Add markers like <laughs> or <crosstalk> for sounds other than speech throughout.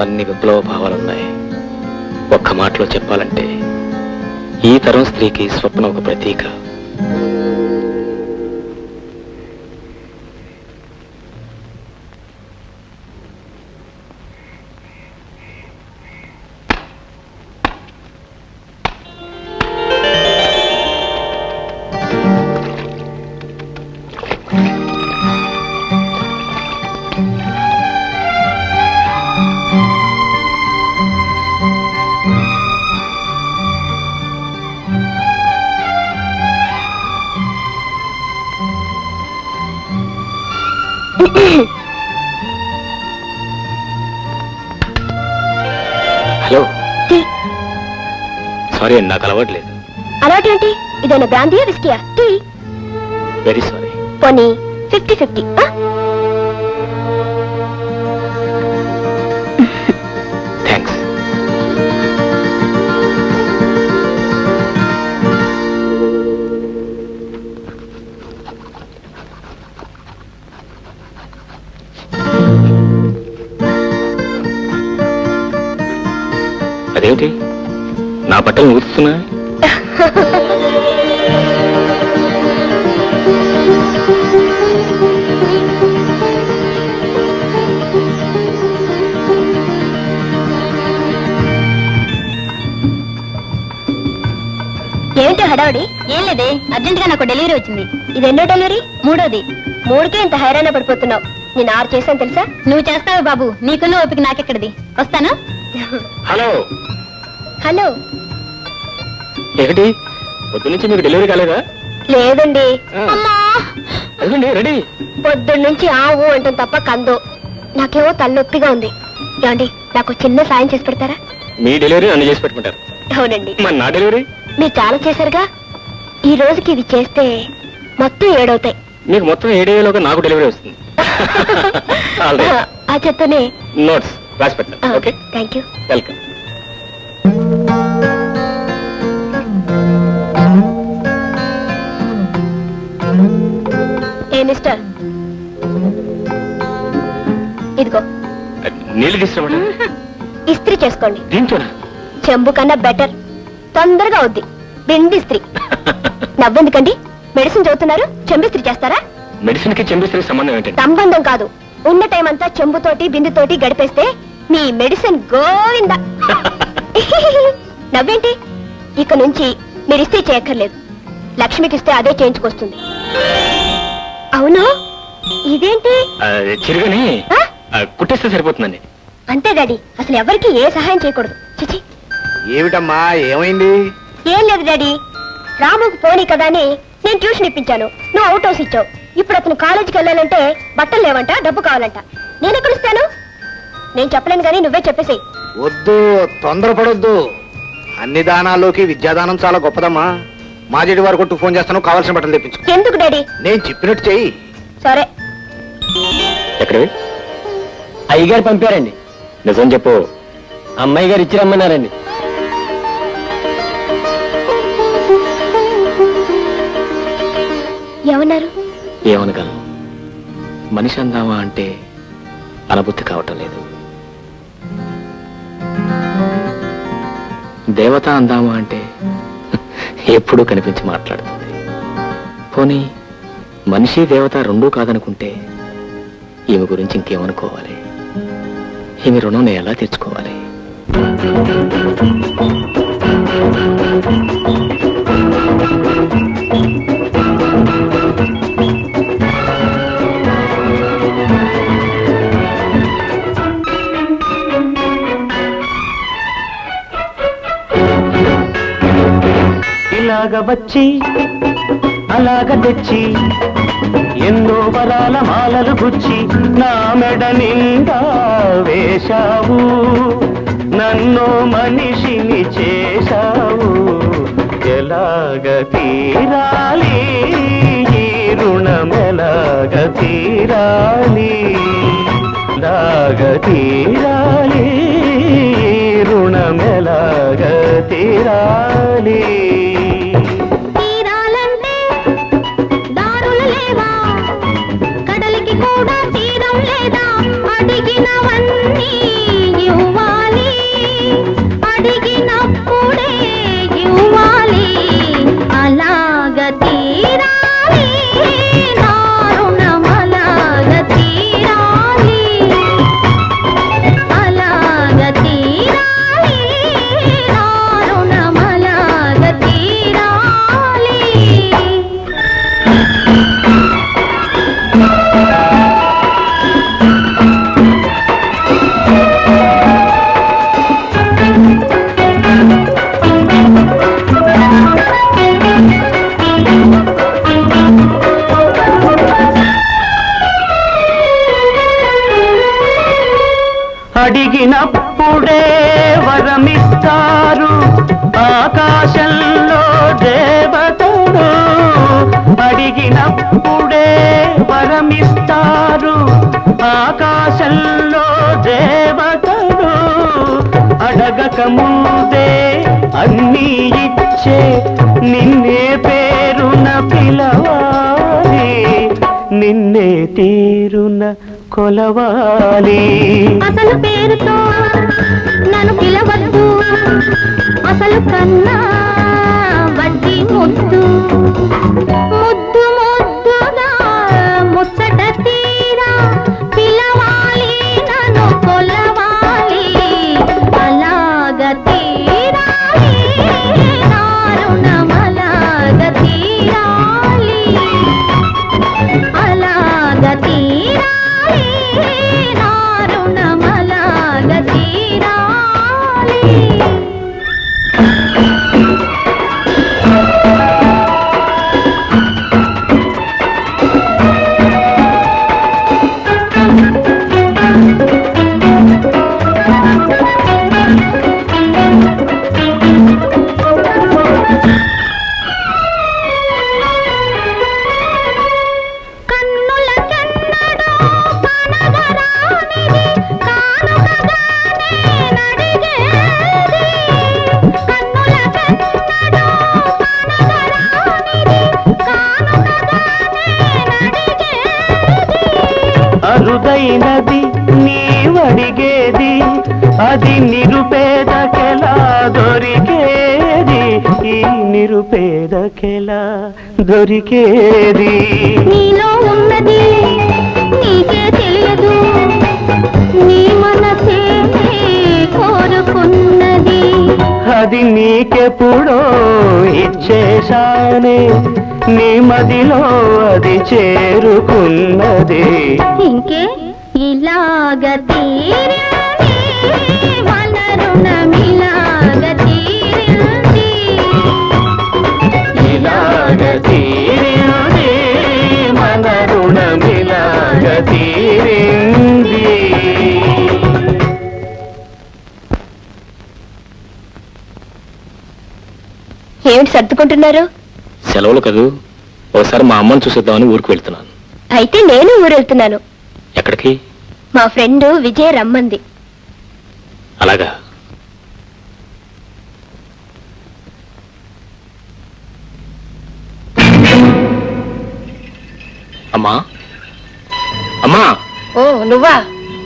అన్ని విప్లవ భావాలున్నాయి. ఒక్క మాటలో చెప్పాలంటే ఈ తరం స్త్రీకి స్వప్నం ఒక ప్రతీక. హలో. సారీ అండి నాకు అలవాట్లేదు అలాంటి ఏంటి ఇదైనా బ్రాందీయా విస్కియా? టీ. Very sorry. పోనీ ఫిఫ్టీ ఫిఫ్టీ అదేమిటి నా బట్టలు ఊరుస్తున్నా ఏంటి హడావుడి? ఏం లేదే అర్జెంట్గా నాకు డెలివరీ వచ్చింది. ఇది ఎన్నో డెలివరీ? మూడోది. మూడుకే ఇంత హైరాణ పడిపోతున్నావు. నేను ఆరు చేశాను తెలుసా? నువ్వు చేస్తావు బాబు. నీకున్న ఓపిక నాకెక్కడిది? వస్తాను? <laughs> హలో. హలో. ఏమిటి? పొద్దు నుంచి మీకు డెలివరీ కాలేదా? లేదండి. అదిగోండి రెడీ. పొద్దున్న నుంచి ఆవు అంటాం తప్ప కందో. నాకేమో తలనొప్పిగా ఉంది. ఏమండి నాకు చిన్న సాయం చేసి పెడతారా? మీ డెలివరీ నన్ను చేసి పెట్టుకుంటారు. అవునండి. మరి నా డెలివరీ? మీరు చాలా చేశారుగా. ఈ రోజుకి ఇవి చేస్తే మొత్తం ఏడవుతాయి. మీకు మొత్తం ఏడేలోగా నాకు డెలివరీ వస్తుంది. <laughs> ఆ చెత్తనే. నోట్స్ రాసి పెట్టాను okay thank you welcome mister. ఇదిగో. నీళ్ళు ఇస్త్రీ చేసుకోండి. దీంతోనా? చెంబు కన్నా బెటర్. తొందరగా అవుద్ది. బింది ఇస్త్రీ. <laughs> నవ్వెందుకండి? మెడిసిన్ చదువుతున్నారు? చెంబు ఇస్త్రీ చేస్తారా? మెడిసిన్కి చెంబిస్తే సంబంధం ఏంటండి? సంబంధం కాదు. ఉన్న టైం అంతా చెంబుతోటి బిందుతోటి గడిపేస్తే మీ మెడిసిన్ గోవింద. <laughs> నవ్వేంటి? ఇక నుంచి మీరు ఇస్తే చేయక్కర్లేదు. లక్ష్మికి ఇస్తే అదే చేయించుకొస్తుంది. అవును? ఇదేంటి? చిరుగని కుట్టేస్తే సరిపోతుందండి. అంతే డాడీ. అసలు ఎవరికి ఏ సహాయం చేయకూడదు. చిచి. ఏమిటమ్మా ఏమైంది? ఏం లేదు డాడీ. రాముకు పోనీ కదా అని నేను ట్యూషన్ ఇప్పించాను. నువ్వు అవుట్ హౌస్ ఇచ్చావు. ఇప్పుడు అతను కాలేజీకి వెళ్ళాలంటే బట్టలు లేవంట డబ్బు కావాలంట. నేను ఎక్కడ ఇస్తాను? నేను చెప్పలేను కానీ నువ్వే చెప్పేసేయ్. వద్దు తొందరపడొద్దు. అన్ని దానాల్లోకి విద్యాదానం చాలా గొప్పదమ్మా. మాజేడి వారు కొట్టు ఫోన్ చేస్తాను కావాల్సిన బట్టలు తెప్పించు. ఎందుకు డాడీ? నేను చెప్పినట్టు చెయ్యి. సరే. ఎక్కడవి? అయ్యగారు పంపారండి. నిజం చెప్పు. అమ్మాయి గారు ఇచ్చి రమ్మన్నారండి. ఏమన్నారు? ఏమనగలను. మనిషి అందామా అంటే అనుభూతి కావటం లేదు. దేవత అందామా అంటే ఎప్పుడూ కనిపించి మాట్లాడుతుంది. పోనీ మనిషి దేవత రెండూ కాదనుకుంటే ఈమె గురించి ఇంకేమనుకోవాలి? ఈమె రుణం నేను ఎలా తెచ్చుకోవాలి ఇలాగ వచ్చి అలాగ తెచ్చి ఎన్నో వరాల మాలలు గుచ్చి నా మెడ నిండా వేశావు. నన్ను మనిషిని చేశావు. ఎలాగ తీరాలి? ఈ రుణం ఎలాగ తీరాలి? లాగ తీరాలి? ఈ రుణం ఎలాగ తీరాలి? కూడా తీరం లేదా? అడిగినవన్నీ అడిగినప్పుడే వరమిస్తారు. ఆకాశంలో దేవతడు అడిగినప్పుడే వరమిస్తారు. ఆకాశంలో దేవతడు అడగక ముందే అన్నీ ఇచ్చే నిన్నే పేరున పిలవాలి. నిన్నే తీరు కొలవాలి. అసలు పేరుతో నన్ను పిలవద్దు. నిరుపేదకెలా దొరికేది? నీలో ఉన్నది నీకే తెలియదు. నీ మనసే కోరుకున్నది. అది నీకెప్పుడో ఇచ్చేశానే. నీ మదిలో అది చేరుకున్నది. ఇంకే ఇలాగ తీరింది మన ఇలాగ మన తీరింది. ఏమిటి సర్దుకుంటున్నారు? సెలవులు కదూ? ఒకసారి మా అమ్మని చూసేద్దామని ఊరికి వెళ్తున్నాను. అయితే నేను ఊరెళ్తున్నాను. ఎక్కడికి? మా ఫ్రెండ్ విజయ రమ్మంది. అలాగా. అమ్మా? అమ్మా? ఓ నువ్వా?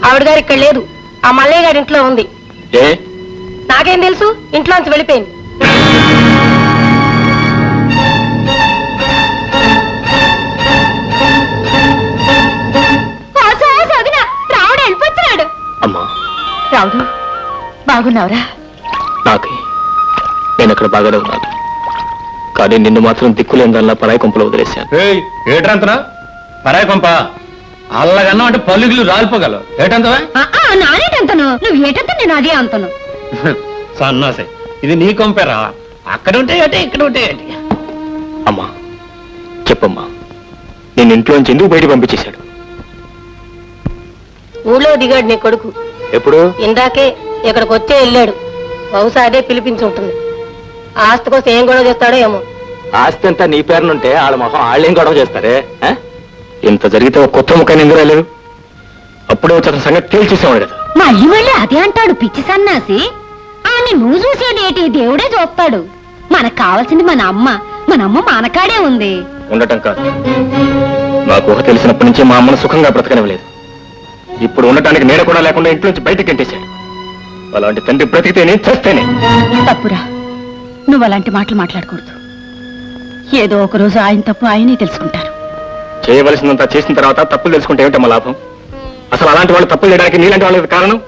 ఆవిడ గారు ఇక్కడ లేదు. ఆ మల్లయ్య గారి ఇంట్లో ఉంది. ఏ? నాకేం తెలుసు? ఇంట్లోంచి వెళ్ళిపోయింది. అమ్మా. రావుడు బాగున్నావురా? నాకు. నేను అక్కడ బాగానే ఉన్నాను. కానీ నిన్ను మాత్రం దిక్కులేని దానిలా పరాయి కొంపలో వదిలేశాను. ఏట్రంతనా పరాయి కొంప. అల్లగన్నం అంటే పల్లుగులు రాలిపోగలవు. ఏటంతవా? నానేటంతను. నువ్వు ఏటంత నేను అదే అంతను. <laughs> సన్నాసే ఇది నీ కొంపేరా అక్కడ ఉంటే అంటే ఇక్కడ ఉంటే ఏంటి? అమ్మా చెప్పమ్మా. నేను ఇంట్లోంచి ఎందుకు బయట పంపించేశాడు? ఊళ్ళో దిగాడు నీ కొడుకు. ఎప్పుడు? ఇందాకే ఇక్కడికి వచ్చే వెళ్ళాడు. బహుశా అదే పిలిపించి ఉంటుంది. ఆస్తి కోసం ఏం గొడవ చేస్తాడో ఏమో. ఆస్తి అంతా నీ పేరునుంటే వాళ్ళ మొహం వాళ్ళేం గొడవ చేస్తారే? ఇంత జరిగితే ఒక కొత్త ముఖాన్ని ఎందుకు రాలేదు? అప్పుడే వచ్చి అతని సంగతి తేల్చేసేవాడు కదా. మళ్ళీ మళ్ళీ అదే అంటాడు పిచ్చి సన్నాసి. అని నువ్వు చూసేదేటి దేవుడే చూస్తాడు. మనకు కావాల్సింది మన అమ్మ. మన అమ్మ మనకాడే ఉంది. ఉండటం కాదు. నాకు ఊహ తెలిసినప్పటి నుంచి మా అమ్మను సుఖంగా బ్రతకనివ్వలేదు. ఇప్పుడు ఉండటానికి నేను కూడా లేకుండా ఇంట్లోంచి బయటకు గంటేశాడు. అలాంటి తండ్రి బ్రతికితేనే చేస్తేనే. తప్పురా. నువ్వు అలాంటి మాటలు మాట్లాడకూడదు. ఏదో ఒక రోజు ఆయన తప్పు ఆయనే తెలుసుకుంటారు. చేయవలసినంత చేసిన తర్వాత తప్పులు తెలుసుకుంటే ఏమిటమ్మా లాభం? అసలు అలాంటి వాళ్ళు తప్పులు చేయడానికి నీలాంటి వాళ్ళకి కారణం?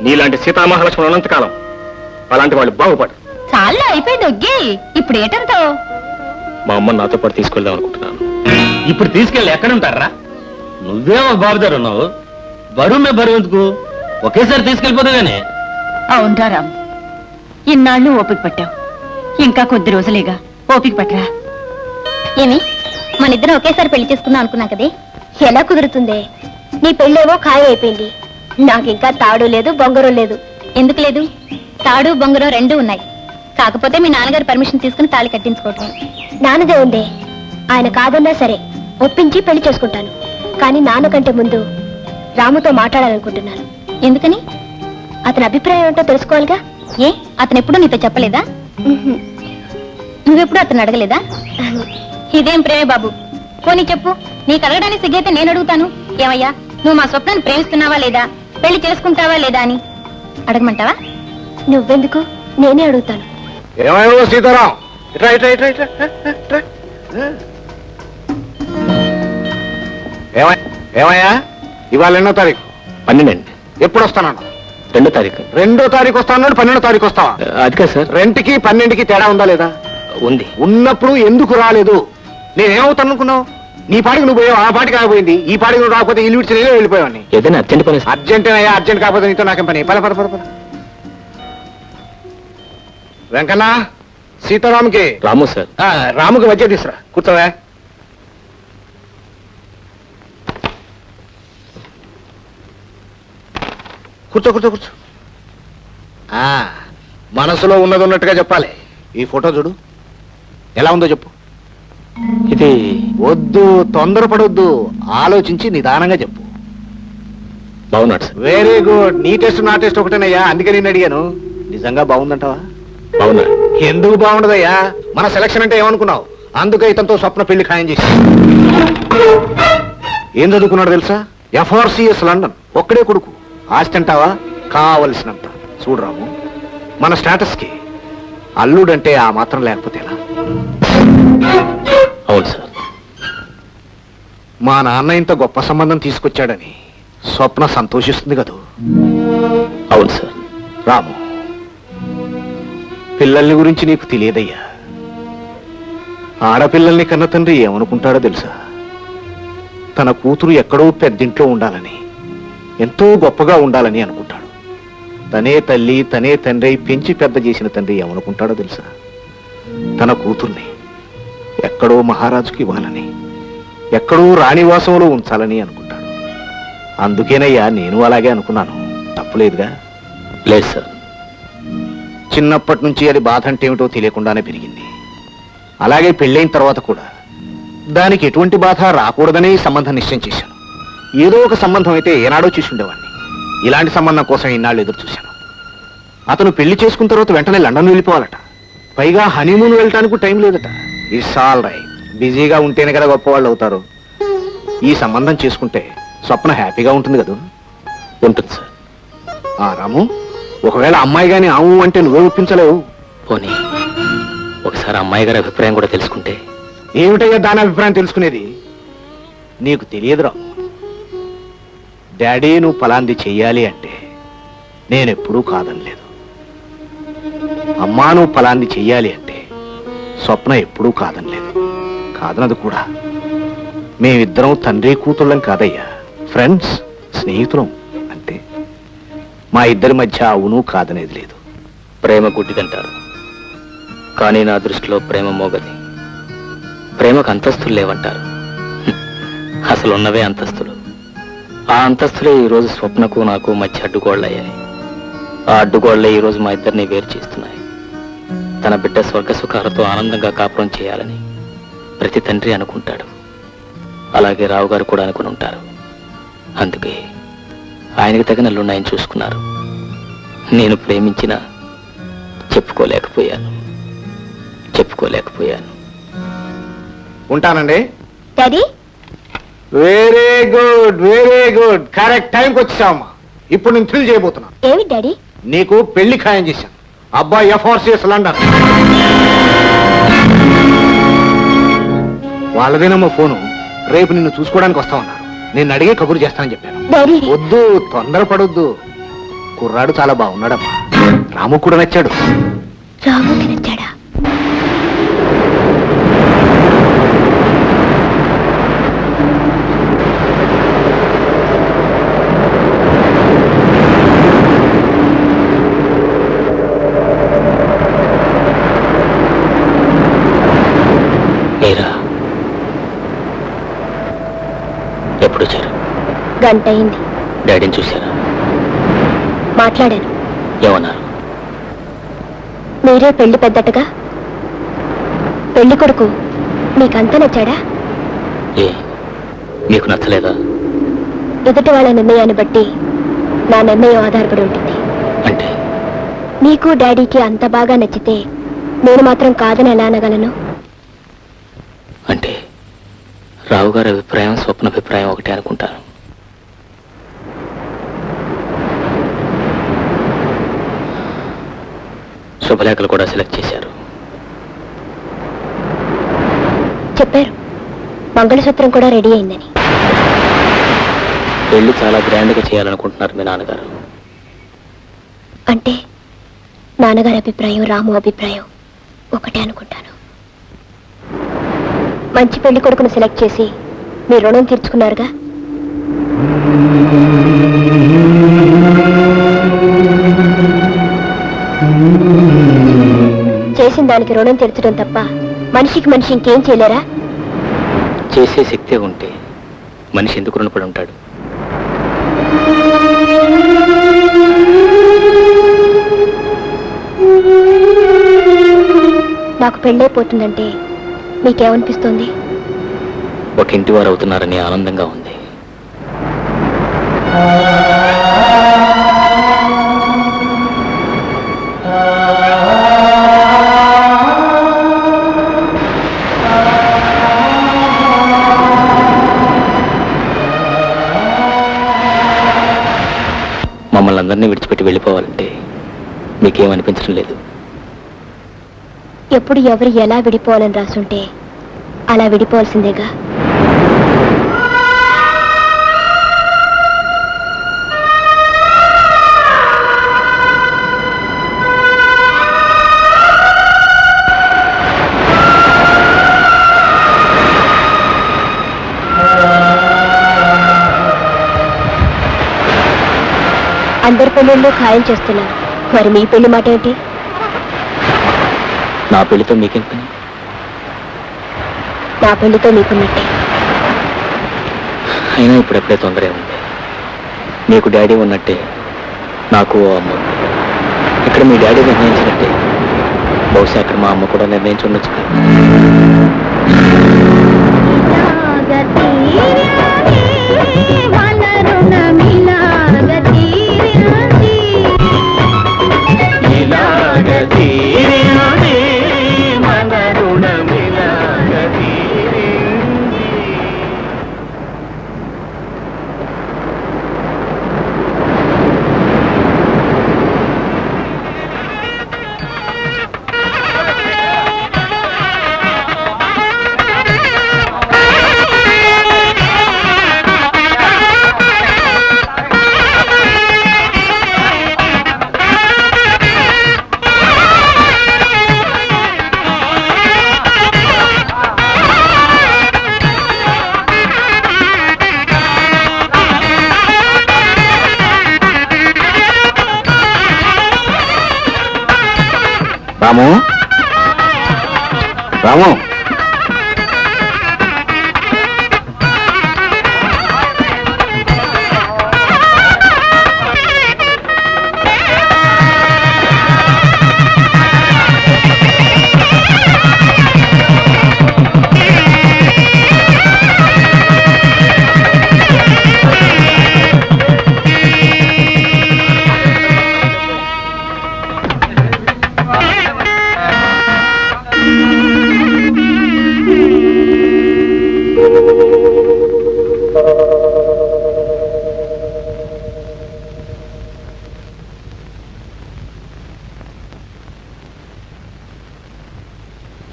నీలాంటి సీతామహాలక్ష్మణులు ఉన్నంత కాలం అలాంటి వాళ్ళు బాగుపడరు. చాలా అయిపోయింది ఒగ్గి ఇప్పుడు ఏటంతో? మా అమ్మని నాతో పాటు తీసుకెళ్దాం అనుకుంటున్నాను. ఇప్పుడు తీసుకెళ్ళి ఎక్కడ ఉంటారా? నువ్వేమో బాబుదారు ఉన్నావు. బరువు మే బరువు ఎందుకు? ఒకేసారి తీసుకెళ్ళిపోదు గానీ అవునరా రామ్. ఇన్నాళ్ళు ఓపిక పట్టావు. ఇంకా కొద్ది రోజులేగా. ఓపిక పట్టరా. ఏమి? మన ఇద్దరం ఒకేసారి పెళ్ళి చేసుకుందాం అనుకున్నా కదే. ఎలా కుదురుతుందే? నీ పెళ్ళేమో ఖాయం అయిపోయింది. నాకు ఇంకా తాడు లేదు బొంగరం లేదు. ఎందుకు లేదు? తాడు బొంగరం రెండు ఉన్నాయి. కాకపోతే మీ నాన్నగారు పర్మిషన్ తీసుకుని తాళి కట్టించుకోవటం నాన్నదే ఉంది. ఆయన కాదన్నా సరే ఒప్పించి పెళ్ళి చేసుకుంటాను. కానీ నాన్న కంటే ముందు రాముతో మాట్లాడాలనుకుంటున్నాను. ఎందుకని? అతని అభిప్రాయం ఏంటో తెలుసుకోవాలిగా? ఏ? అతను ఎప్పుడు నీతో చెప్పలేదా. నువ్వెప్పుడు అతను అడగలేదా? ఇదేం ప్రేమే బాబు? పోనీ చెప్పు నీకు అడగడానికి సిగ్గైతే నేను అడుగుతాను. ఏమయ్యా నువ్వు మా స్వప్నాన్ని ప్రేమిస్తున్నావా లేదా? పెళ్ళి చేసుకుంటావా లేదా అని. అడగమంటావా? నువ్వెందుకు? నేనే అడుగుతాను. ఏమైనా సీతారాం? ఇట్రా ఇట్రా ఇట్రా ఇట్రా ఇట్రా. ఏమై- ఏమయ్యా ఇవాళ ఎన్నో తారీఖు? పన్నెండండి. ఎప్పుడు వస్తానన్నా రెండో తారీఖు. రెండో తారీఖు వస్తాను పన్నెండో తారీఖు వస్తావా? అది కాదు సార్. రెంట్కి పన్నెండుకి తేడా ఉందా లేదా? ఉంది. ఉన్నప్పుడు ఎందుకు రాలేదు? నేనేమవుతాను అనుకున్నావు నీ పాటికి నువ్వు పోయావు ఆ పాటికి ఆగిపోయింది ఈ పాటికి నువ్వు రాకపోతే ఇల్లు విడిచి నేనే వెళ్ళిపోయావని ఏదైనా అర్జెంట్ పని అర్జెంట్ అయ్యా అర్జెంట్ కాకపోతే నీతో నాకేం పని? పద పద పద పద. వెంకన్న సీతారాముకి. రాము సార్. ఆ, రాముకి వచ్చే తీసురా కూర్చోవా. కూర్చో కూర్చో కూర్చో. ఆ, మనసులో ఉన్నది ఉన్నట్టుగా చెప్పాలి. ఈ ఫోటో చూడు. ఎలా ఉందో చెప్పు. ఇది వద్దు తొందరపడొద్దు. ఆలోచించి నిదానంగా చెప్పు. బాగున్నాడు సార్. వెరీ గుడ్ నీ టెస్ట్ నా టెస్ట్ ఒకటేనయ్యా. అందుకే నేను అడిగాను. నిజంగా బాగుందంటావా? బాగున్నాడు. ఎందుకు బాగుండదయ్యా? మన సెలక్షన్ అంటే ఏమనుకున్నావు? అందుకే ఇతనితో స్వప్న పెళ్ళి ఖాయం చేసి ఏం చదువుకున్నాడు తెలుసా? FRCS London. ఒక్కడే కొడుకు. ఆస్తి అంటావా? కావలసినంత. చూడరాము మన స్టేటస్కి అల్లుడంటే ఆ మాత్రం లేకపోతే ఎలా? అవును సార్. మా నాన్న ఇంత గొప్ప సంబంధం తీసుకొచ్చాడని స్వప్న సంతోషిస్తుంది కదూ. అవును సార్. రాము పిల్లల్ని గురించి నీకు తెలియదయ్యా. ఆడపిల్లల్ని కన్న తండ్రి ఏమనుకుంటాడో తెలుసా? తన కూతురు ఎక్కడో పెద్దింట్లో ఉండాలని ఎంతో గొప్పగా ఉండాలని అనుకుంటాడు. తనే తల్లి తనే తండ్రి పెంచి పెద్ద చేసిన తండ్రి ఏమనుకుంటాడో తెలుసా? తన కూతుర్ని. ఎక్కడో మహారాజుకి ఇవ్వాలని ఎక్కడో రాణివాసంలో ఉంచాలని అనుకుంటాడు. అందుకేనయ్యా నేను అలాగే అనుకున్నాను. తప్పులేదుగా లేదు సార్. చిన్నప్పటి నుంచి అది బాధ అంటే ఏమిటో తెలియకుండానే పెరిగింది. అలాగే పెళ్ళైన తర్వాత కూడా దానికి ఎటువంటి బాధ రాకూడదనే సంబంధం నిశ్చయం చేశాను. ఏదో ఒక సంబంధం అయితే ఏనాడో చూసి ఉండేవాడిని ఇలాంటి సంబంధం కోసం ఇన్నాళ్ళు ఎదురు చూశాను. అతను పెళ్ళి చేసుకున్న తర్వాత వెంటనే లండన్ వెళ్ళిపోవాలట. పైగా హనీమూన్ వెళ్ళటానికి టైం లేదట. ఇట్స్ ఆల్ రైట్ బిజీగా ఉంటేనే కదా గొప్పవాళ్ళు అవుతారు. ఈ సంబంధం చేసుకుంటే స్వప్న హ్యాపీగా ఉంటుంది కదా? ఉంటుంది సార్. ఆ రాము ఒకవేళ అమ్మాయి గాని ఆవు అంటే నువ్వే ఒప్పించలేవు. పోనీ ఒకసారి అమ్మాయి గారి అభిప్రాయం కూడా తెలుసుకుంటే? ఏమిటయ్యా దాని అభిప్రాయం తెలుసుకునేది? నీకు తెలియదురా డాడీ నువ్వు పలాంది చెయ్యాలి అంటే నేనెప్పుడూ కాదనలేదు. అమ్మా నువ్వు పలాంది చెయ్యాలి అంటే స్వప్న ఎప్పుడూ కాదనలేదు. కాదనదు కూడా. మేమిద్దరం తండ్రి కూతుళ్ళం కాదయ్యా. ఫ్రెండ్స్ స్నేహితులం అంటే మా ఇద్దరి మధ్య అవును కాదనేది లేదు. ప్రేమ గుడ్డిదంటారు. కానీ నా దృష్టిలో ప్రేమ మోగది. ప్రేమకు అంతస్తులు లేవంటారు. <laughs> అసలు ఉన్నవే అంతస్తులు. ఆ అంతస్తులే ఈ రోజు స్వప్నకు నాకు మధ్య అడ్డుగోళ్ళయ్యాయి ఆ అడ్డుగోళ్ళే ఈ రోజు మా ఇద్దరిని వేరు చేస్తున్నాయి. తన బిడ్డ స్వర్గ సుఖాలతో ఆనందంగా కాపురం చేయాలని ప్రతి తండ్రి అనుకుంటాడు. అలాగే రావు గారు కూడా అనుకుని ఉంటారు. అందుకే ఆయనకి తగిన అల్లున్నాయని చూసుకున్నారు. నేను ప్రేమించినా చెప్పుకోలేకపోయాను. చెప్పుకోలేకపోయాను. ఉంటానండి. Daddy? Very good very good correct టైంకి వచ్చావమ్మా. ఇప్పుడు నేను థ్రిల్ చేయబోతున్నా. ఏమి డాడీ? నీకు పెళ్ళి ఖాయం చేశాను. అబ్బాయి ఎఫ్ఆర్సిఎస్ లండన్ వాళ్ళదేనమ్మా ఫోను. రేపు నిన్ను చూసుకోవడానికి వస్తామన్నారు నేను అడిగే కబురు చేస్తానని చెప్పాను. వద్దు తొందరపడొద్దు. కుర్రాడు చాలా బాగున్నాడమ్మా. రాము కూడా నచ్చాడు. రాముకి నచ్చాడా మీరా ఎప్పుడు వచ్చారు గంట అయింది డాడీని చూశారా? మాట్లాడాను. ఏమన్నారు? మీరే పెళ్ళి పెద్దటగా? పెళ్ళి కొడుకు మీకంతా నచ్చాడా? ఏ మీకు నచ్చలేదా? ఎదుటి వాళ్ళ నిర్ణయాన్ని బట్టి నా నిర్ణయం ఆధారపడి ఉంటుంది. అంటే? నీకు డాడీకి అంత బాగా నచ్చితే నేను మాత్రం కాదని ఎలా అనగలను? అంటే? రావు గారి అభిప్రాయం స్వప్న అభిప్రాయం ఒకటే అనుకుంటాను. శుభలేఖలు కూడా సెలెక్ట్ చేశారు. చెప్పారు. మంగళసూత్రం కూడా రెడీ అయిందని. పెళ్ళి చాలా గ్రాండ్గా చేయాలనుకుంటున్నారు మీ నాన్నగారు. అంటే నాన్నగారి అభిప్రాయం రాము అభిప్రాయం ఒకటే అనుకుంటాను. మంచి పెళ్ళి కొడుకును సెలెక్ట్ చేసి మీ రుణం తీర్చుకున్నారుగా? చేసిన దానికి రుణం తీర్చడం తప్ప మనిషికి మనిషి ఇంకేం చేయలేరా? చేసే శక్తే ఉంటే మనిషి ఎందుకు రుణపడి ఉంటాడు? నాకు పెళ్ళైపోతుందంటే మీకేమనిపిస్తుంది? ఒక ఇంటి వారు అవుతున్నారని ఆనందంగా ఉంది. అందరినీ విడిచిపెట్టి వెళ్ళిపోవాలంటే మీకేమనిపించడం లేదు. ఎప్పుడు ఎవరు ఎలా విడిపోవాలని రాసుంటే అలా విడిపోవాల్సిందేగా? అందరి పెళ్ళిళ్ళు ఖాయం చేస్తున్నారు. మరి మీ పెళ్ళి మాట ఏంటి? నా పెళ్ళితో మీకేం పని నా పెళ్ళితో మీకున్నట్టే అయినా ఇప్పుడెప్పుడే తొందరే ఉంది. మీకు డాడీ ఉన్నట్టే నాకు అమ్మ. ఇక్కడ మీ డాడీ నిర్ణయించినట్టే. బహుశా అక్కడ మా అమ్మ కూడా నిర్ణయించుండొచ్చు కదా. రాము రాము